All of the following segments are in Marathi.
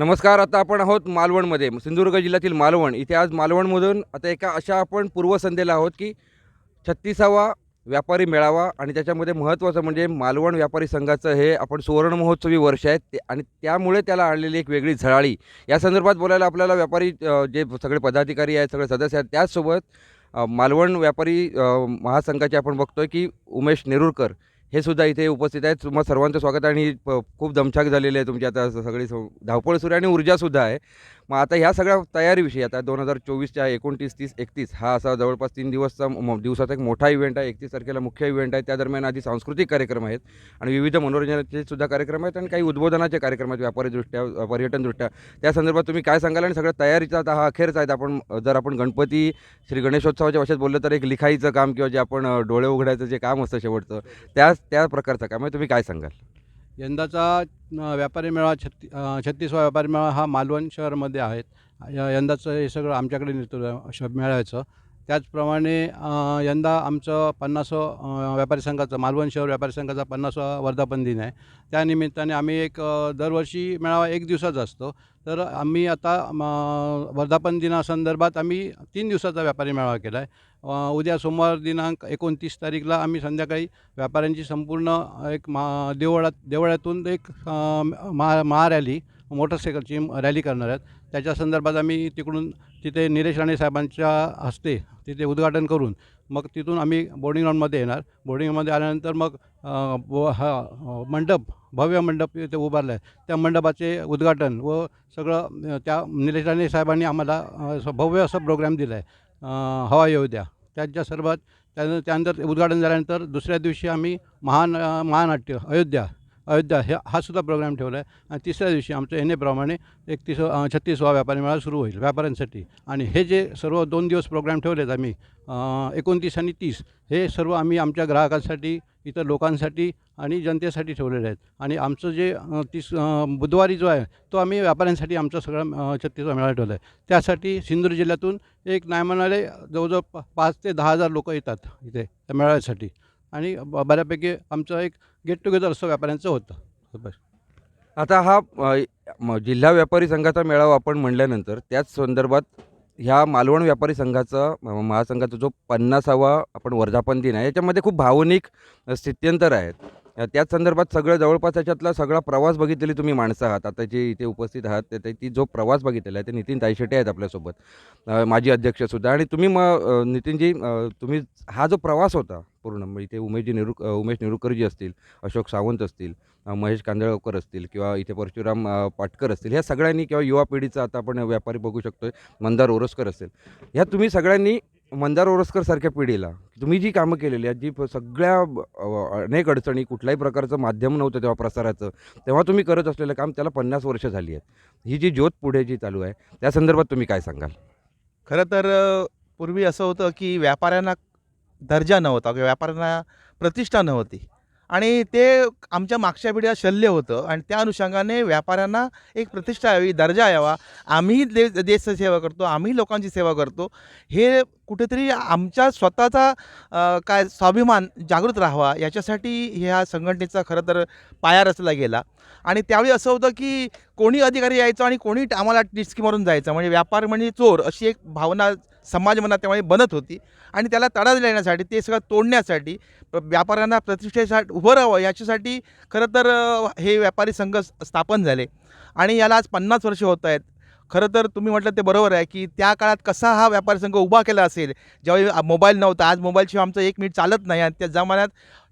नमस्कार आता आपण आहोत मालवणमध्ये सिंधुदुर्ग जिल्ह्यातील मालवण. इथे आज मालवणमधून आता एका अशा आपण पूर्वसंध्येला आहोत की छत्तीसावा व्यापारी मेळावा आणि त्याच्यामध्ये महत्त्वाचं म्हणजे मालवण व्यापारी संघाचं हे आपण सुवर्ण महोत्सवी वर्ष आहे. ते आणि त्यामुळे त्याला आणलेली एक वेगळी झळाळी. या संदर्भात बोलायला आपल्याला व्यापारी जे सगळे पदाधिकारी आहेत सगळे सदस्य आहेत त्याचसोबत मालवण व्यापारी महासंघाचे आपण बघतोय की उमेश नेरुरकर हे सुद्धा इथे उपस्थित आहेत. तुम्हा सर्वांचं स्वागत आणि खूप दमछाक झालेली आहे तुमची. आता सगळी धावपळ सुरू आहे आणि ऊर्जासुद्धा आहे. मग आता ह्या सगळ्या तयारीविषयी आता दोन हजार चोवीसच्या एकोणतीस तीस एकतीस हा असा जवळपास तीन दिवसचा म- दिवसाचा एक मोठा इव्हेंट आहे. एकतीस तारखेला मुख्य इव्हेंट आहे. त्या दरम्यान आधी सांस्कृतिक कार्यक्रम आहेत आणि विविध मनोरंजनाचे सुद्धा कार्यक्रम आहेत आणि काही उद्बोधनाचे कार्यक्रम आहेत व्यापारीदृष्ट्या पर्यटनदृष्ट्या. त्या संदर्भात तुम्ही काय सांगाल आणि सगळ्या तयारीचा आता हा अखेरचा आहेत आपण जर आपण गणपती श्री गणेशोत्सवाच्या भाषेत बोललं तर एक लिखाईचं काम किंवा जे आपण डोळे उघडायचं जे काम असतं शेवटचं त्या त्या प्रकारचं काम आहे. तुम्ही काय सांगाल? यंदाचा व्यापारी मेळा छत्ती छत्तीसवा व्यापारी मेळा हा मालवण शहरामध्ये आहेत. यंदाचं हे सगळं आमच्याकडे नेतो मेळायचं. त्याचप्रमाणे यंदा आमचं पन्नास व्यापारी संघाचं मालवण शहर व्यापारी संघाचा पन्नास वर्धापन दिन आहे. त्यानिमित्ताने आम्ही एक दरवर्षी मेळावा एक दिवसाचा असतो. तर आम्ही आता म, वर्धापन दिनासंदर्भात आम्ही तीन दिवसाचा व्यापारी मेळावा केला आहे उद्या सोमवार दिनांक एकोणतीस तारीखला आम्ही संध्याकाळी व्यापाऱ्यांची संपूर्ण एक मा देवळात देवळातून एक महा महारॅली मोटरसायकलची रॅली करणार आहेत. त्याच्या संदर्भात आम्ही तिकडून तिथे निलेश राणे साहेबांच्या हस्ते तिथे उद्घाटन करून मग तिथून आम्ही बोर्डिंग ग्राउंडमध्ये येणार. बोर्डिंगमध्ये आल्यानंतर मग व हा मंडप भव्य मंडप इथे उभारलं आहे. त्या मंडपाचे उद्घाटन व सगळं त्या निलेश राणे साहेबांनी आम्हाला असं भव्य असं प्रोग्राम दिला आहे. हवा येऊ द्या. त्याच्या सर्वात त्यानंतर त्यानंतर उद्घाटन झाल्यानंतर दुसऱ्या दिवशी आम्ही महान महानाट्य अयोध्या अयोध्या हे हा सुद्धा प्रोग्राम ठेवला आहे. आणि तिसऱ्या दिवशी आमचं येणेप्रमाणे एकतीस छत्तीसवा व्यापारी मेळा सुरू होईल व्यापाऱ्यांसाठी. आणि हे जे सर्व दोन दिवस प्रोग्राम ठेवले आहेत आम्ही एकोणतीस आणि तीस हे सर्व आम्ही आमच्या ग्राहकांसाठी इतर लोकांसाठी आणि जनतेसाठी ठेवलेले आहेत. आणि आमचं जे तीस बुधवारी जो आहे तो आम्ही व्यापाऱ्यांसाठी आमचा सगळा छत्तीसवा मेळा ठेवला आहे. त्यासाठी सिंधुदुर्ग जिल्ह्यातून एक नाही म्हणाले जवळजवळ पाच ते दहा हजार लोक येतात इथे त्या मेळाव्यासाठी. आणि ब- बऱ्यापैकी आमचं एक गेट टुगेदर असं व्यापाऱ्यांचं होतं. बस आता हा अ, म- जिल्हा व्यापारी संघाचा मेळावा आपण म्हणल्यानंतर त्याच संदर्भात ह्या मालवण व्यापारी संघाचा महासंघाचा जो पन्नासावा आपण वर्धापन दिन आहे याच्यामध्ये खूप भावनिक अ, स्थित्यंतर आहेत. त्याच संदर्भात सगळं जवळपास याच्यातला सगळा प्रवास बघितलेली तुम्ही माणसं आहात. आता जे इथे उपस्थित आहात ते ते- ती जो प्रवास बघितलेला आहे ते नितीन तायशेटे आहेत आपल्यासोबत. अ, माजी अध्यक्षसुद्धा आणि तुम्ही मग अ, नितीनजी अ, तुम्ही हा जो प्रवास होता पूर्ण म्हणजे इथे उमेशजी नेहरू अ, उमेश नेरुरकरजी असतील अशोक सावंत असतील अ, महेश कांदळकर असतील किंवा इथे परशुराम अ, पाटकर असतील ह्या सगळ्यांनी किंवा युवा पिढीचा आता आपण व्यापारी बघू शकतोय मंदार ओरसकर असेल. ह्या तुम्ही सगळ्यांनी मंदार ओरसकर सारख्या पिढीला तुम्ही जी कामं केलेली आहेत जी प- सगळ्या अनेक अडचणी कुठल्याही प्रकारचं माध्यम नव्हतं तेव्हा प्रसाराचं तेव्हा तुम्ही करत असलेलं काम त्याला पन्नास वर्ष झाली आहेत. ही जी ज्योत पुढे जी चालू आहे त्या संदर्भात तुम्ही काय सांगाल? खरं तर पूर्वी असं होतं की व्यापाऱ्यांना दर्जा नव्हता किंवा व्यापाऱ्यांना प्रतिष्ठा नव्हती. आणि ते आमच्या मागच्या पिढीला शल्य होतं आणि त्या अनुषंगाने व्यापाऱ्यांना एक प्रतिष्ठा यावी दर्जा यावा. आम्ही दे देशसेवा सेवा करतो आम्ही लोकांची सेवा करतो. हे कुठेतरी आमच्या स्वतःचा काय स्वाभिमान जागृत राहावा याच्यासाठी ह्या संघटनेचा खरं तर पाया रचला गेला. आणि त्यावेळी असं होतं की कोणी अधिकारी यायचं आणि कोणी आम्हाला टिचकी मारून जायचं. म्हणजे व्यापार म्हणजे चोर अशी एक भावना समाज मनात त्यामुळे बनत होती आणि त्याला तडा देण्यासाठी ते सगळं तोडण्यासाठी प- व्यापाऱ्यांना प्रतिष्ठेसाठी उभं राहावं याच्यासाठी खरं तर हे व्यापारी संघ स्थापन झाले. आणि याला आज पन्नास वर्ष होत आहेत. खरं तर तुम्ही म्हटलं ते बरोबर आहे की त्या काळात कसा हा व्यापारी संघ उभा केला असेल ज्यावेळी मोबाईल नव्हता आज मोबाईलशिवाय आमचं एक मिनिट चालत नाही आणि त्या जमान्यात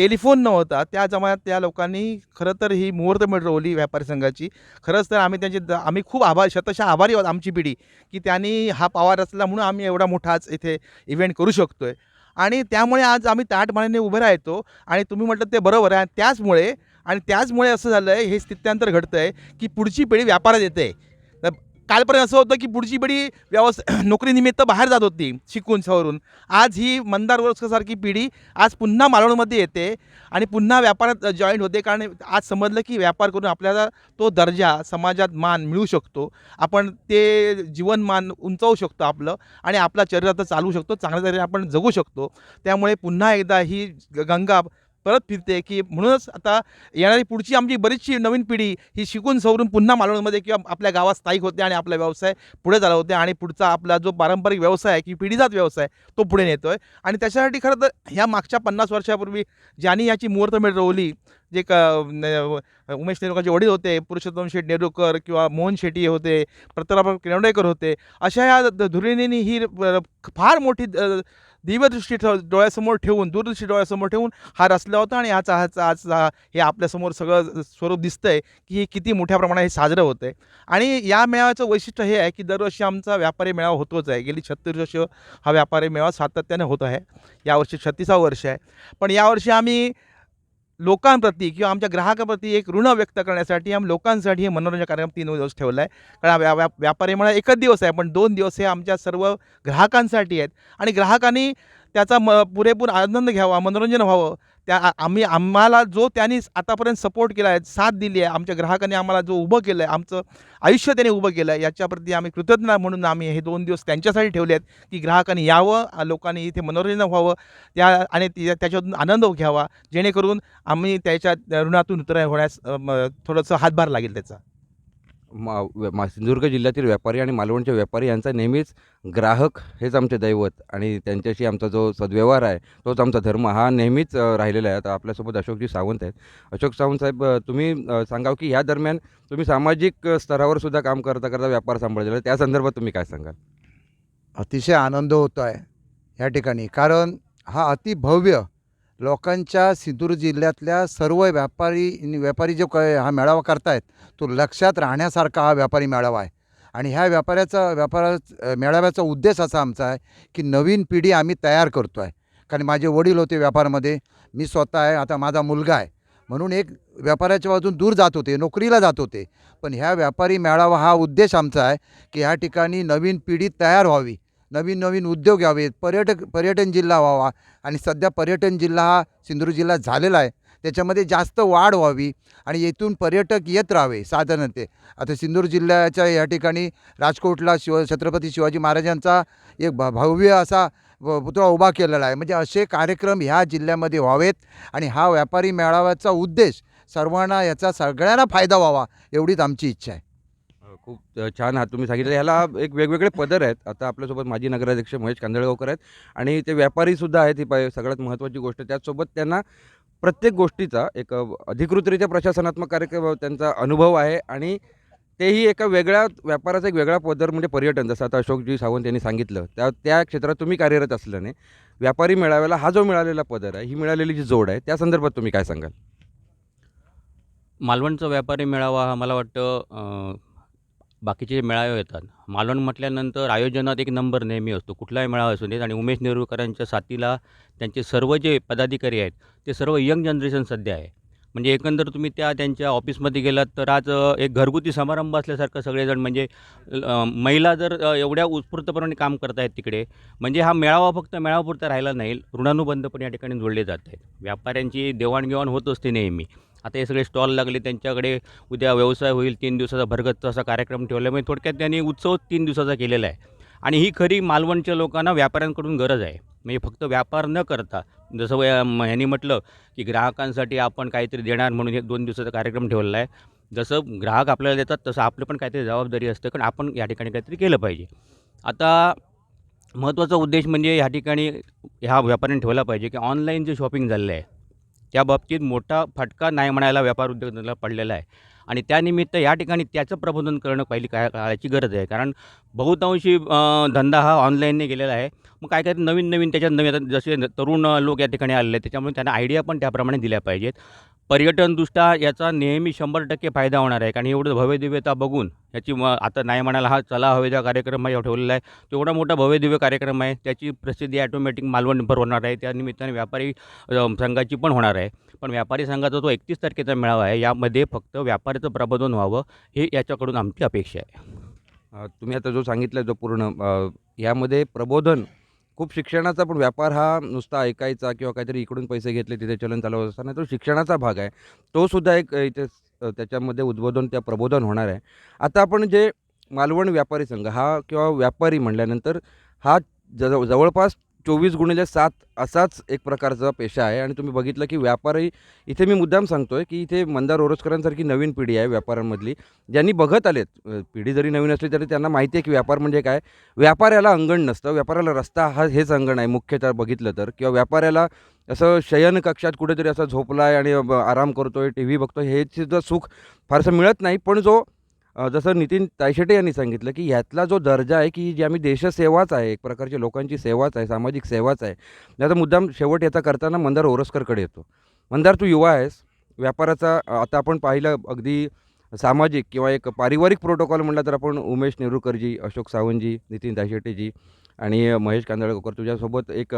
टेलिफोन नव्हता. त्या जमान्यात त्या लोकांनी खरं तर ही मुहूर्त मिळवली व्यापारी संघाची. खरंच तर आम्ही त्यांचे द- आम्ही खूप आभार शतशः आभारी आहोत आमची पिढी की त्यांनी हा पावा रचला म्हणून आम्ही एवढा मोठाच इथे इव्हेंट करू शकतो आहे आणि त्यामुळे आज आम्ही ताटमानेने उभे राहतो. आणि तुम्ही म्हटलं ते बरोबर आहे. आणि त्याचमुळे आणि त्याचमुळे असं झालं आहे हे स्थित्यांतर घडतं आहे की पुढची पिढी व्यापारात येते. तर कालपर्यंत असं होतं की पुढची पिढी व्यवस नोकरीनिमित्त बाहेर जात होती शिकून सवरून. आज ही मंदार सारखी पिढी आज पुन्हा मालवणमध्ये येते आणि पुन्हा व्यापारात जॉईन होते कारण आज समजलं की व्यापार करून आपल्याला तो दर्जा समाजात मान मिळू शकतो. आपण ते जीवनमान उंचावू शकतो आपलं आणि आपला चरित्र चालवू शकतो. चांगल्या तऱ्हेने आपण जगू शकतो. त्यामुळे पुन्हा एकदा ही गंगा परत फिरते की म्हणूनच आता येणारी पुढची आमची बरीचशी नवीन पिढी ही शिकून सवरून पुन्हा मालवणमध्ये किंवा आपल्या गावात स्थायिक होते आणि आपला व्यवसाय पुढे झाला होते आणि पुढचा आपला जो पारंपरिक व्यवसाय आहे की पिढीजात व्यवसाय तो पुढे नेतो आहे आणि त्याच्यासाठी खरं तर ह्या मागच्या पन्नास वर्षापूर्वी ज्यांनी याची मुहूर्तमेढ रोवली जे क उमेश नेरुकरचे वडील होते पुरुषोत्तम शेठ नेरुकर किंवा मोहन शेट्टी होते प्रतापराव किरवडेकर होते अशा ह्या ध- धुरिणींनी ही फार मोठी दिव्यदृष्टी ठेव डोळ्यासमोर ठेवून दूरदृष्टी डोळ्यासमोर ठेवून हा रचला होता आणि आज आज आज हे आपल्यासमोर सगळं स्वरूप दिसतंय की हे किती मोठ्या प्रमाणात हे साजरं होतं आहे आणि या मेळाव्याचं वैशिष्ट्य हे आहे की दरवर्षी आमचा व्यापारी मेळावा होतोच आहे. गेली छत्तीस वर्ष हा व्यापारी मेळावा सातत्याने होत आहे. यावर्षी छत्तीसावं वर्ष आहे. पण यावर्षी आम्ही लोकांप्रती किंवा आमच्या ग्राहकाप्रती एक ऋण व्यक्त करण्यासाठी आम्ही लोकांसाठी हे मनोरंजन कार्यक्रम तीन दिवस ठेवला आहे कारण व्या व्या व्यापारी म्हणा एकच दिवस आहे पण दोन दिवस हे आमच्या सर्व ग्राहकांसाठी आहेत. आणि ग्राहकांनी त्याचा म पुरेपूर आनंद घ्यावा मनोरंजन व्हावं. त्या आम्ही आम्हाला जो त्यांनी आतापर्यंत सपोर्ट केला आहे साथ दिली आहे आमच्या ग्राहकांनी आम्हाला जो उभं केलं आहे आमचं आयुष्य त्यांनी उभं केलं आहे याच्याप्रती आम्ही कृतज्ञ म्हणून आम्ही हे दोन दिवस त्यांच्यासाठी ठेवले आहेत की ग्राहकांनी यावं लोकांनी इथे मनोरंजन व्हावं त्या आणि त्या- त्याच्यातून आनंद घ्यावा जेणेकरून आम्ही त्याच्या ऋणातून उतर होण्यास म, थोडंसं हातभार लागेल त्याचा. मा मा सिंधुदुर्ग जिल्ह्यातील व्यापारी आणि मालवणचे व्यापारी यांचा नेहमीच ग्राहक हेच आमचे दैवत आणि त्यांच्याशी आमचा जो सद्व्यवहार आहे तोच आमचा धर्म हा नेहमीच राहिलेला आहे. आता आपल्यासोबत अशोकजी सावंत आहेत. अशोक सावंत साहेब तुम्ही सांगाव की ह्या दरम्यान तुम्ही सामाजिक स्तरावर सुद्धा काम करता करता व्यापार सांभाळलेला आहे. त्या संदर्भात तुम्ही काय सांगाल? अतिशय आनंद होतो आहे या ठिकाणी. कारण हा अतिभव्य लोकांच्या सिंधुदुर्ग जिल्ह्यातल्या सर्व व्यापारी व्यापारी जो काय हा मेळावा करतायत तो लक्षात राहण्यासारखा हा व्यापारी मेळावा आहे. आणि ह्या व्यापाऱ्याचा व्यापारा मेळाव्याचा उद्देश असा आमचा आहे की नवीन पिढी आम्ही तयार करतो आहे कारण माझे वडील होते व्यापारामध्ये मी स्वतः आहे आता माझा मुलगा आहे. म्हणून एक व्यापाऱ्याच्या बाजून दूर जात होते नोकरीला जात होते. पण ह्या व्यापारी मेळावा हा उद्देश आमचा आहे की ह्या ठिकाणी नवीन पिढी तयार व्हावी. नवीन नवीन उद्योग यावेत. पर्यटक पर्यटन जिल्हा व्हावा. आणि सध्या पर्यटन जिल्हा हा सिंधुदुर्ग जिल्हा झालेला आहे. त्याच्यामध्ये जास्त वाढ व्हावी आणि येथून पर्यटक येत राहावे साधारणते. आता सिंधुदुर्ग जिल्ह्याच्या या ठिकाणी राजकोटला शिव छत्रपती शिवाजी महाराजांचा एक भ भव्य असा व पुतळा उभा केलेला आहे. म्हणजे असे कार्यक्रम ह्या जिल्ह्यामध्ये व्हावेत आणि हा व्यापारी मेळाव्याचा उद्देश सर्वांना याचा सगळ्यांना फायदा व्हावा एवढीच आमची इच्छा आहे. खूप छान आहात तुम्ही सांगितलं. ह्याला एक वेगवेगळे पदर आहेत. आता आपल्यासोबत माजी नगराध्यक्ष महेश कांदळगावकर आहेत आणि ते व्यापारीसुद्धा आहेत. ही पाय सगळ्यात महत्त्वाची गोष्ट. त्याचसोबत त्यांना प्रत्येक गोष्टीचा एक अधिकृतरित्या प्रशासनात्मक कार्यक्रम त्यांचा अनुभव आहे आणि तेही एका वेगळ्या व्यापाराचा एक वेगळा पदर म्हणजे पर्यटन. जसं आता अशोकजी सावंत यांनी सांगितलं त्या त्या क्षेत्रात तुम्ही कार्यरत असल्याने व्यापारी मेळाव्याला हा जो मिळालेला पदर आहे ही मिळालेली जी जोड आहे त्या संदर्भात तुम्ही काय सांगाल? मालवणचा व्यापारी मेळावा हा मला वाटतं बाकीचे जे मेळावे येतात. मालवण म्हटल्यानंतर आयोजनात एक नंबर नेहमी असतो. कुठलाही मेळावा असू देत आणि उमेश नेरुळकरांच्या साथीला त्यांचे सर्व जे पदाधिकारी आहेत ते सर्व यंग जनरेशन सध्या आहे. म्हणजे एकंदर तुम्ही त्या त्यांच्या ऑफिसमध्ये गेलात तर आज एक घरगुती समारंभ असल्यासारखं सगळेजण म्हणजे महिला जर एवढ्या उत्स्फूर्तपणे काम करत आहेत तिकडे म्हणजे हा मेळावा फक्त मेळावापुरता राहिला नाही ऋणानुबंध पण या ठिकाणी जोडले जात आहेत. व्यापाऱ्यांची देवाणघेवाण होत असते नेहमी. आता हे सगळे स्टॉल लागले त्यांच्याकडे उद्या व्यवसाय होईल तीन दिवसाचा भरगतचा असा कार्यक्रम ठेवला म्हणजे थोडक्यात त्यांनी उत्सव तीन दिवसाचा केलेला आहे. आणि ही खरी मालवणच्या लोकांना व्यापाऱ्यांकडून गरज आहे. म्हणजे फक्त व्यापार न करता जसं ह्यांनी म्हटलं की ग्राहकांसाठी आपण काहीतरी देणार म्हणून हे दोन दिवसाचा कार्यक्रम ठेवलेला आहे. जसं ग्राहक आपल्याला देतात तसं आपलं पण काहीतरी जबाबदारी असते. कारण आपण या ठिकाणी काहीतरी केलं पाहिजे. आता महत्त्वाचा उद्देश म्हणजे ह्या ठिकाणी ह्या व्यापाऱ्यांनी ठेवला पाहिजे की ऑनलाईन जे शॉपिंग झालेलं आहे त्या बाबतीत मोठा फटका नाही म्हणायला व्यापार उद्योगाला पडलेला आहे. आणि त्यानिमित्त या ठिकाणी त्याचं प्रबोधन करणं पहिली काय काळाची गरज आहे. कारण बहुतांशी धंदा हा ऑनलाईनने गेलेला आहे. मग काय काय नवीन नवीन त्याच्यात नवीन जसे तरुण लोक या ठिकाणी आलेले आहेत त्याच्यामुळे त्यांना आयडिया पण त्याप्रमाणे दिल्या पाहिजेत. पर्यटनदृष्ट्या याचा नेहमी शंभर टक्के फायदा होणार आहे. कारण एवढं भव्यदिव्यता बघून याची म आता नाही म्हणाला हा चला हवेचा कार्यक्रम हा ठेवलेला आहे. तेवढा मोठा भव्यदिव्य कार्यक्रम आहे त्याची प्रसिद्धी ॲटोमॅटिक मालवणभर होणार आहे. त्या निमित्ताने व्यापारी संघाची पण होणार आहे. पण व्यापारी संघाचा जो एकतीस तारखेचा मेळावा आहे. यामध्ये फक्त व्यापाऱ्याचं प्रबोधन व्हावं हे याच्याकडून आमची अपेक्षा आहे. तुम्ही आता जो सांगितला जो पूर्ण यामध्ये प्रबोधन खूप शिक्षणाचा पण व्यापार हा नुसता ऐकायचा किंवा काहीतरी इकडून पैसे घेतले तिथे चलन चालवत असताना तो शिक्षणाचा भाग आहे. तो सुद्धा एक इथे त्याच्यामध्ये उद्बोधन त्या प्रबोधन होणार आहे. आता आपण जे मालवण व्यापारी संघ हा किंवा व्यापारी म्हटल्यानंतर हा ज जवळपास चोवीस गुणिले सात असाच एक प्रकारचा पेशा आहे. आणि तुम्ही बघितलं की व्यापारी इथे मी मुद्दाम सांगतो आहे की इथे मंदार ओरोजकरांसारखी नवीन पिढी आहे व्यापाऱ्यांमधली. ज्यांनी बघत आलेत पिढी जरी नवीन असली तरी त्यांना माहिती आहे की व्यापार म्हणजे काय? व्यापाऱ्याला अंगण नसतं व्यापाऱ्याला रस्ता हा हेच अंगण आहे मुख्यतः बघितलं तर. किंवा व्यापाऱ्याला असं शयन कक्षात कुठेतरी असं झोपला आहे आणि आराम आराम करतोय टी व्ही बघतोय हे सुद्धा सुख फारसं मिळत नाही. पण जो जसं नितीन तायशेटे यांनी सांगितलं की ह्यातला जो दर्जा आहे की जी आम्ही देशसेवाच आहे एक प्रकारची लोकांची सेवाच आहे सामाजिक सेवाच आहे याचा मुद्दाम शेवट याचा करताना मंदार ओरसकरकडे येतो. मंदार तू युवा आहेस व्यापाराचा आता आपण पाहिलं अगदी सामाजिक किंवा एक पारिवारिक प्रोटोकॉल म्हटलं तर आपण उमेश नेहरूकरजी अशोक सावंतजी नितीन दाशेटेजी आणि महेश कांदळकर तुझ्यासोबत एक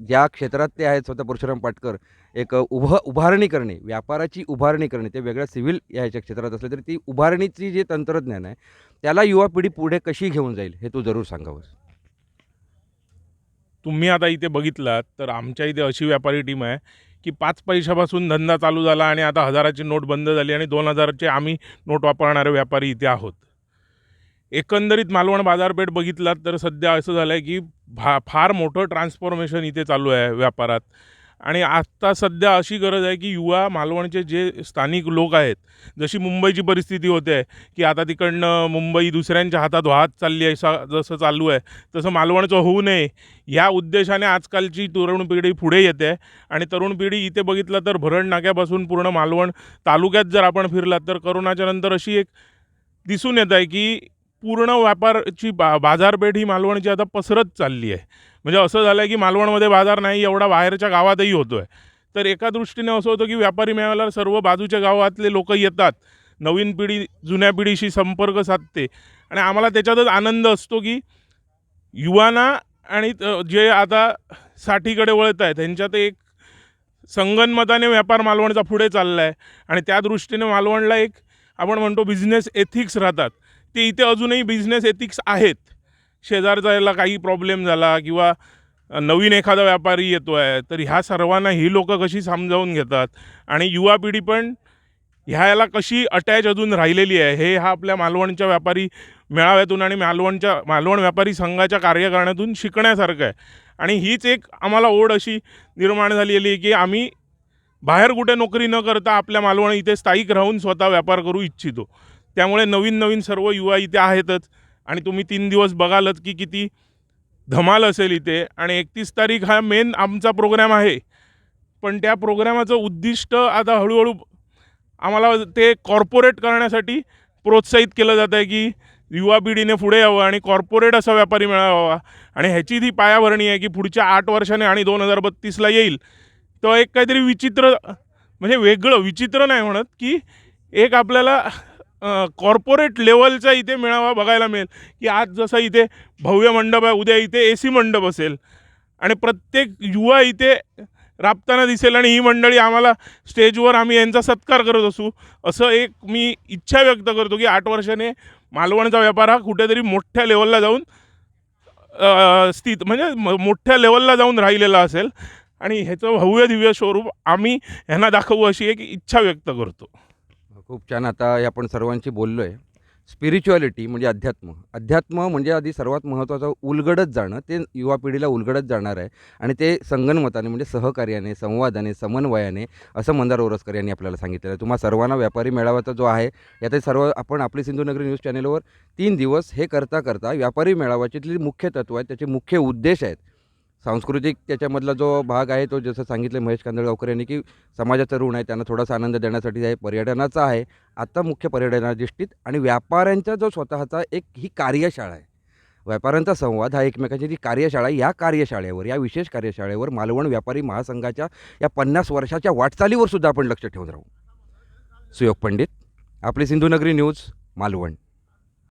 ज्या क्षेत्रात ते आहेत स्वतः परशुराम पाटकर एक उभ उभारणी करणे व्यापाराची उभारणी करणे ते वेगळ्या सिव्हिल या ह्याच्या क्षेत्रात असले तरी ती उभारणीची जे तंत्रज्ञान आहे त्याला युवा पिढी पुढे कशी घेऊन जाईल हे तू जरूर सांगावंस. तुम्ही आता इथे बघितलात तर आमच्या इथे अशी व्यापारी टीम आहे की पाच पैशापासून धंदा चालू झाला आणि आता हजाराची नोट बंद झाली आणि दोन हजारचे आम्ही नोट वापरणारे व्यापारी इथे आहोत. एकंदरीत मालवण बाजारपेठ बघितलात तर सध्या असं झालं आहे की भा फार मोठं ट्रान्सफॉर्मेशन इथे चालू आहे व्यापारात. आणि आत्ता सध्या अशी गरज आहे की युवा मालवणचे जे स्थानिक लोक आहेत जशी मुंबईची परिस्थिती होते आहे की आता तिकडनं मुंबई दुसऱ्यांच्या हातात वाहत चालली आहे सा जसं चालू आहे तसं मालवणचं होऊ नये ह्या उद्देशाने आजकालची तरुण पिढी पुढे येते. आणि तरुण पिढी इथे बघितलं तर भरण नाक्यापासून पूर्ण मालवण तालुक्यात जर आपण फिरलात तर करोनाच्या नंतर अशी एक दिसून येत आहे की पूर्ण व्यापारची बा बाजारपेठ ही मालवणची आता पसरत चालली आहे. म्हणजे असं झालं आहे की मालवणमध्ये बाजार नाही एवढा बाहेरच्या गावातही होतो आहे तर एका दृष्टीने असं होतं की व्यापारी मेळाव्याला सर्व बाजूच्या गावातले लोक येतात. नवीन पिढी जुन्या पिढीशी संपर्क साधते. आणि आम्हाला त्याच्यातच आनंद असतो की युवाना आणि जे आता साठीकडे वळत आहेत त्यांच्यात एक संगनमताने व्यापार मालवणचा पुढे चालला आहे आणि त्या दृष्टीने मालवणला एक आपण म्हणतो बिझनेस एथिक्स राहतात. ते इथे अजूनही बिझनेस एथिक्स आहेत. शेजारचा याला काही प्रॉब्लेम झाला किंवा नवीन एखादा व्यापारी येतो आहे तर ह्या सर्वांना ही लोकं कशी समजावून घेतात? आणि युवा पिढी पण ह्याला कशी अटॅच अजून राहिलेली आहे? हे हा आपल्या मालवणच्या व्यापारी मेळाव्यातून आणि मालवणच्या मालवण व्यापारी संघाच्या कार्यकारणातून शिकण्यासारखं आहे. आणि हीच एक आम्हाला ओढ अशी निर्माण झालेली आहे की आम्ही बाहेर कुठे नोकरी न करता आपल्या मालवण इथे स्थायिक राहून स्वतः व्यापार करू इच्छितो. त्यामुळे नवीन नवीन सर्व युवा इथे आहेतच. आणि तुम्ही तीन दिवस बघालच की किती धमाल असेल इथे. आणि एकतीस तारीख हा मेन आमचा प्रोग्राम आहे. पण त्या प्रोग्रामाचं उद्दिष्ट आता हळूहळू आम्हाला ते कॉर्पोरेट करण्यासाठी प्रोत्साहित केलं जातं आहे की युवा पिढीने पुढे यावं आणि कॉर्पोरेट असा व्यापारी मिळावा. आणि ह्याची ती पायाभरणी आहे की पुढच्या आठ वर्षाने आणि दोन हजार बत्तीसला येईल. तर एक काहीतरी विचित्र म्हणजे वेगळं विचित्र नाही म्हणत की एक आपल्याला कॉर्पोरेट लेवलचा इथे मेळावा बघायला मिळेल. की आज जसं इथे भव्य मंडप आहे उद्या इथे ए सी मंडप असेल. आणि प्रत्येक युवा इथे राबताना दिसेल आणि ही मंडळी आम्हाला स्टेजवर आम्ही यांचा सत्कार करत असू. असं एक मी इच्छा व्यक्त करतो की आठ वर्षाने मालवणचा व्यापार हा कुठेतरी मोठ्या लेवलला जाऊन स्थित म्हणजे म- मोठ्या लेवलला जाऊन राहिलेला असेल. आणि ह्याचं भव्य दिव्य स्वरूप आम्ही ह्यांना दाखवू अशी एक इच्छा व्यक्त करतो. खूप छान. आता हे आपण सर्वांशी बोललो आहे स्पिरिच्युअलिटी म्हणजे अध्यात्म. अध्यात्म म्हणजे आधी सर्वात महत्त्वाचं उलगडत जाणं. ते युवा पिढीला उलगडत जाणार आहे. आणि ते संगनमताने म्हणजे सहकार्याने संवादाने समन्वयाने असं मंदार ओरसकर यांनी आपल्याला सांगितलेलं आहे. तुम्हा सर्वांना व्यापारी मेळाव्याचा जो आहे यात सर्व आपण आपली सिंधुनगरी न्यूज चॅनलवर तीन दिवस हे करता करता व्यापारी मेळाव्याची मुख्य तत्व आहेत त्याचे मुख्य उद्देश आहेत सांस्कृतिक त्याच्यामधला जो भाग आहे तो जसं सांगितलं महेश कांदळगावकर यांनी की समाजाचा ऋण आहे त्यांना थोडासा आनंद देण्यासाठी आहे पर्यटनाचा आहे. आता मुख्य पर्यटनाधिष्ठित आणि व्यापाऱ्यांचा जो स्वतःचा एक ही कार्यशाळा आहे. व्यापाऱ्यांचा संवाद हा एकमेकांची जी कार्यशाळा आहे या कार्यशाळेवर या विशेष कार्यशाळेवर मालवण व्यापारी महासंघाच्या या पन्नास वर्षाच्या वाटचालीवर सुद्धा आपण लक्ष ठेवून राहू. सुयोग पंडित आपली सिंधुनगरी न्यूज मालवण.